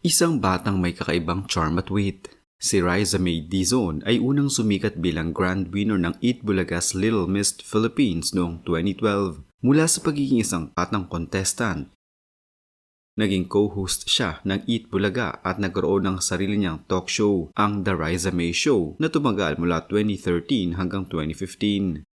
Isang batang may kakaibang charm at wit. Si Riza May Dizon ay unang sumikat bilang grand winner ng Eat Bulaga's Little Miss Philippines noong 2012 mula sa pagiging isang patang contestant. Naging co-host siya ng Eat Bulaga at nagkaroon ng sarili niyang talk show, ang The Riza May Show, na tumagal mula 2013 hanggang 2015.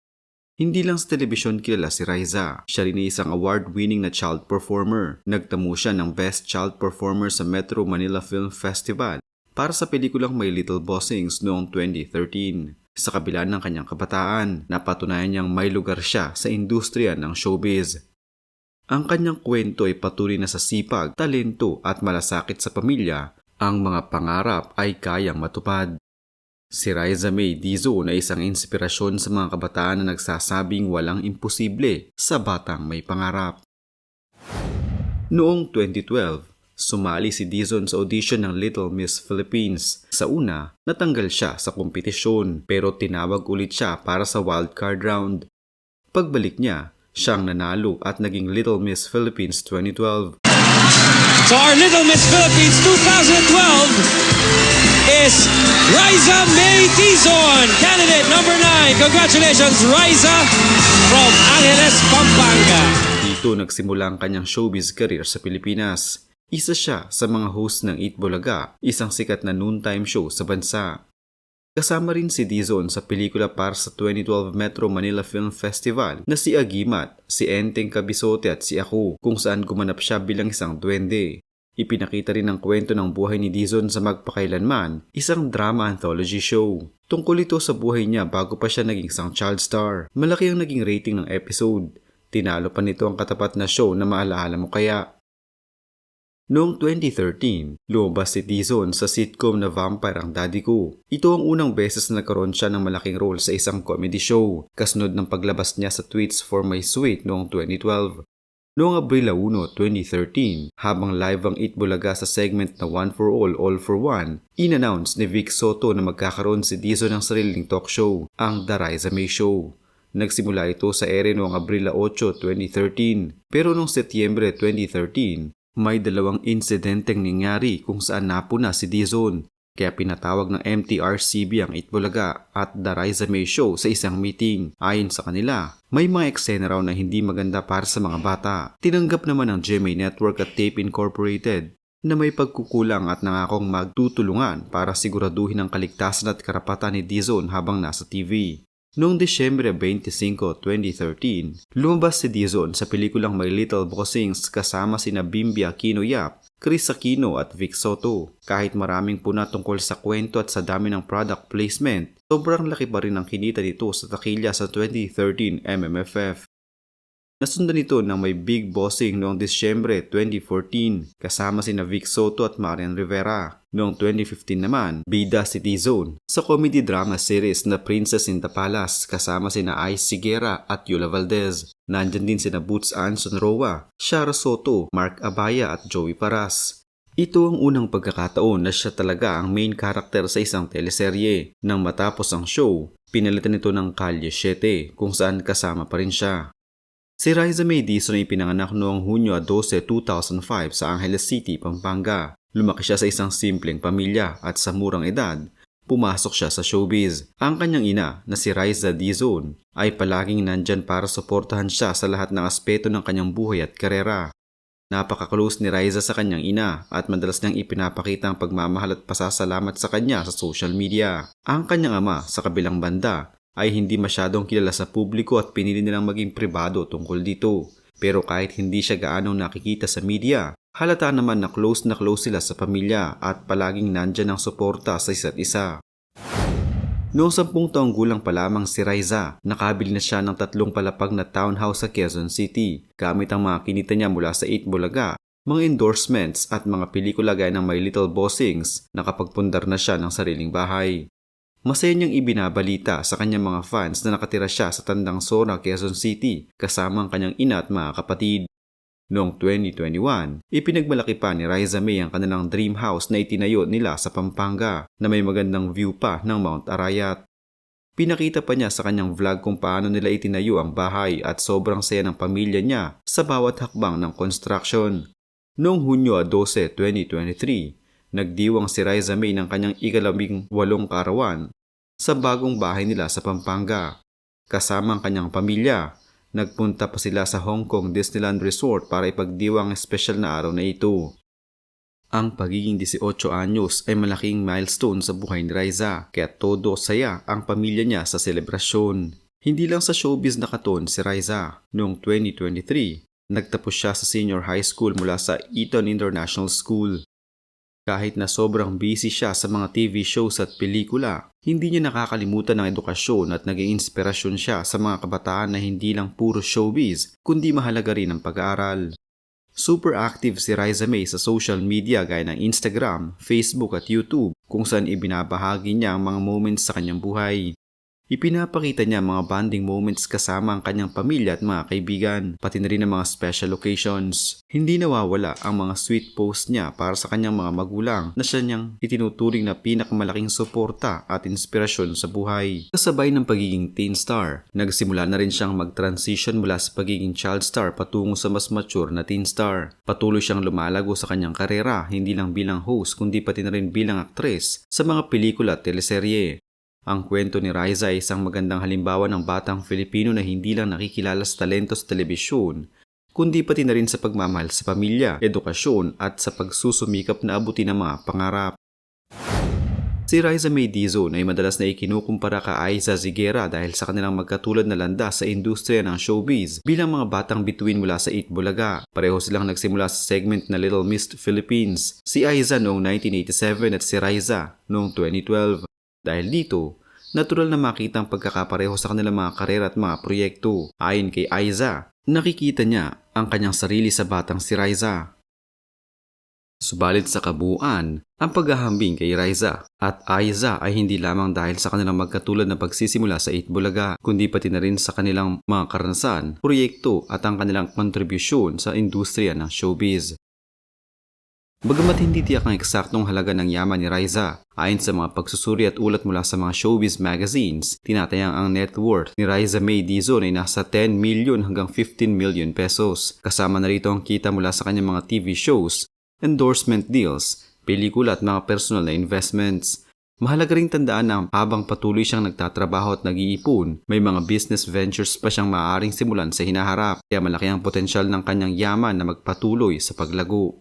Hindi lang sa telebisyon kilala si Riza. Siya rin ay isang award-winning na child performer. Nagtamo siya ng Best Child Performer sa Metro Manila Film Festival para sa pelikulang My Little Bossings noong 2013. Sa kabila ng kanyang kabataan, napatunayan niyang may lugar siya sa industriya ng showbiz. Ang kanyang kwento ay patuloy na sa sipag, talento at malasakit sa pamilya, ang mga pangarap ay kayang matupad. Si Riza May Dizon ay isang inspirasyon sa mga kabataan na nagsasabing walang imposible sa batang may pangarap. Noong 2012, sumali si Dizon sa audition ng Little Miss Philippines. Sa una, natanggal siya sa kompetisyon pero tinawag ulit siya para sa wildcard round. Pagbalik niya, siyang nanalo at naging Little Miss Philippines 2012. So our Little Miss Philippines 2012 is Riza May Tizon, candidate number 9. Congratulations, Riza from Angeles, Pampanga. Dito nagsimula ang kanyang showbiz career sa Pilipinas. Isa siya sa mga host ng Eat Bulaga, isang sikat na noontime show sa bansa. Kasama rin si Dizon sa pelikula para sa 2012 Metro Manila Film Festival na si Agimat, si Enteng Kabisote at si Ako kung saan gumanap siya bilang isang duwende. Ipinakita rin ang kwento ng buhay ni Dizon sa Magpakailanman, isang drama anthology show. Tungkol ito sa buhay niya bago pa siya naging isang child star. Malaki ang naging rating ng episode. Tinalo pa nito ang katapat na show na maalaala mo kaya. Noong 2013, lumabas si Dizon sa sitcom na Vampire ang Daddy Ko. Ito ang unang beses na nagkaroon siya ng malaking role sa isang comedy show, kasunod ng paglabas niya sa Tweets for My Sweet noong 2012. Noong Abril 1, 2013, habang live ang Eat Bulaga sa segment na One for All, All for One, inannounce ni Vic Soto na magkakaroon si Dizon ng sariling talk show, ang The Riza May Show. Nagsimula ito sa ere noong Abril 8, 2013, pero noong Setyembre 2013, may dalawang insidenteng nangyari kung saan napuna si Dizon kaya pinatawag ng MTRCB ang Itbulaga at The Riza May Show sa isang meeting. Ayon sa kanila, may mga eksena raw na hindi maganda para sa mga bata. Tinanggap naman ng GMA Network at Tape Incorporated na may pagkukulang at nangakong magtutulungan para siguraduhin ang kaligtasan at karapatan ni Dizon habang nasa TV. Noong Disyembre 25, 2013, lumabas si Dizon sa pelikulang My Little Bossings kasama sina Bimbi Aquino Yap, Chris Aquino at Vic Soto. Kahit maraming puna tungkol sa kwento at sa dami ng product placement, sobrang laki pa rin ang kinita nito sa takilya sa 2013 MMFF. Nasundan ito ng may big bossing noong Disyembre 2014 kasama sina Vic Soto at Marian Rivera. Noong 2015 naman, bida si T-Zone sa comedy drama series na Princess in the Palace kasama sina Ice Sigera at Yula Valdez. Nandyan din sina Boots Anson Roa, Shara Soto, Mark Abaya at Joey Paras. Ito ang unang pagkakataon na siya talaga ang main character sa isang teleserye. Nang matapos ang show, pinalitan ito ng Kalye 7 kung saan kasama pa rin siya. Si Riza May ay pinanganak noong Hunyo 12, 2005 sa Angeles City, Pampanga. Lumaki siya sa isang simpleng pamilya at sa murang edad, pumasok siya sa showbiz. Ang kanyang ina na si Riza Dizon ay palaging nandyan para suportahan siya sa lahat ng aspeto ng kanyang buhay at karera. Napaka-close ni Riza sa kanyang ina at madalas niyang ipinapakita ang pagmamahal at pasasalamat sa kanya sa social media. Ang kanyang ama sa kabilang banda ay hindi masyadong kilala sa publiko at pinili nilang maging pribado tungkol dito. Pero kahit hindi siya gaanong nakikita sa media, halata naman na close na close sila sa pamilya at palaging nandyan ang suporta sa isa't isa. Noong sampung taong gulang pa lamang si Riza, nakabili na siya ng tatlong palapag na townhouse sa Quezon City gamit ang mga kinita niya mula sa 8 Bulaga, mga endorsements at mga pelikula gaya ng My Little Bossings, nakapagpundar na siya ng sariling bahay. Masaya niyang ibinabalita sa kanyang mga fans na nakatira siya sa Tandang Sora, Quezon City kasama ang kanyang ina at mga kapatid. Noong 2021, ipinagmalaki pa ni Riza May ang kanilang dream house na itinayo nila sa Pampanga na may magandang view pa ng Mount Arayat. Pinakita pa niya sa kanyang vlog kung paano nila itinayo ang bahay at sobrang saya ng pamilya niya sa bawat hakbang ng construction. Noong Hunyo 12, 2023, nagdiwang si Riza May ng kanyang ikalabing walong karawan sa bagong bahay nila sa Pampanga. Kasama ang kanyang pamilya, nagpunta pa sila sa Hong Kong Disneyland Resort para ipagdiwang ang espesyal na araw na ito. Ang pagiging 18 anyos ay malaking milestone sa buhay ni Riza, kaya todo saya ang pamilya niya sa selebrasyon. Hindi lang sa showbiz nakaton si Riza. Noong 2023, nagtapos siya sa senior high school mula sa Eton International School. Kahit na sobrang busy siya sa mga TV shows at pelikula, hindi niya nakakalimutan ng edukasyon at naging inspirasyon siya sa mga kabataan na hindi lang puro showbiz, kundi mahalaga rin ang pag-aaral. Super active si Riza May sa social media gaya ng Instagram, Facebook at YouTube kung saan ibinabahagi niya ang mga moments sa kanyang buhay. Ipinapakita niya mga bonding moments kasama ang kanyang pamilya at mga kaibigan, pati na rin ang mga special occasions. Hindi nawawala ang mga sweet post niya para sa kanyang mga magulang na siya niyang itinuturing na pinakamalaking suporta at inspirasyon sa buhay. Kasabay ng pagiging teen star, nagsimula na rin siyang mag-transition mula sa pagiging child star patungo sa mas mature na teen star. Patuloy siyang lumalago sa kanyang karera hindi lang bilang host kundi pati na rin bilang aktres sa mga pelikula at teleserye. Ang kwento ni Riza ay isang magandang halimbawa ng batang Filipino na hindi lang nakikilala sa talento sa telebisyon, kundi pati na rin sa pagmamahal sa pamilya, edukasyon at sa pagsusumikap na abutin ang mga pangarap. Si Riza May Dizon ay madalas na ikinukumpara ka Aiza Ziguera dahil sa kanilang magkatulad na landas sa industriya ng showbiz bilang mga batang bituin mula sa Itbulaga. Pareho silang nagsimula sa segment na Little Miss Philippines, si Aiza noong 1987 at si Riza noong 2012. Dahil dito, natural na makita ang pagkakapareho sa kanilang mga karera at mga proyekto. Ayon kay Aiza, nakikita niya ang kanyang sarili sa batang si Riza. Subalit sa kabuuan, ang paghahambing kay Riza at Aiza ay hindi lamang dahil sa kanilang magkatulad na pagsisimula sa Itbulaga, kundi pati na rin sa kanilang mga karanasan, proyekto at ang kanilang kontribusyon sa industriya ng showbiz. Bagamat hindi tiyak ang eksaktong halaga ng yaman ni Riza, ayon sa mga pagsusuri at ulat mula sa mga showbiz magazines, tinatayang ang net worth ni Riza May Dizon ay nasa 10 million hanggang 15 million pesos. Kasama na rito ang kita mula sa kanyang mga TV shows, endorsement deals, pelikula at mga personal na investments. Mahalaga ring tandaan na habang patuloy siyang nagtatrabaho at nag-iipon, may mga business ventures pa siyang maaaring simulan sa hinaharap, kaya malaki ang potensyal ng kanyang yaman na magpatuloy sa paglago.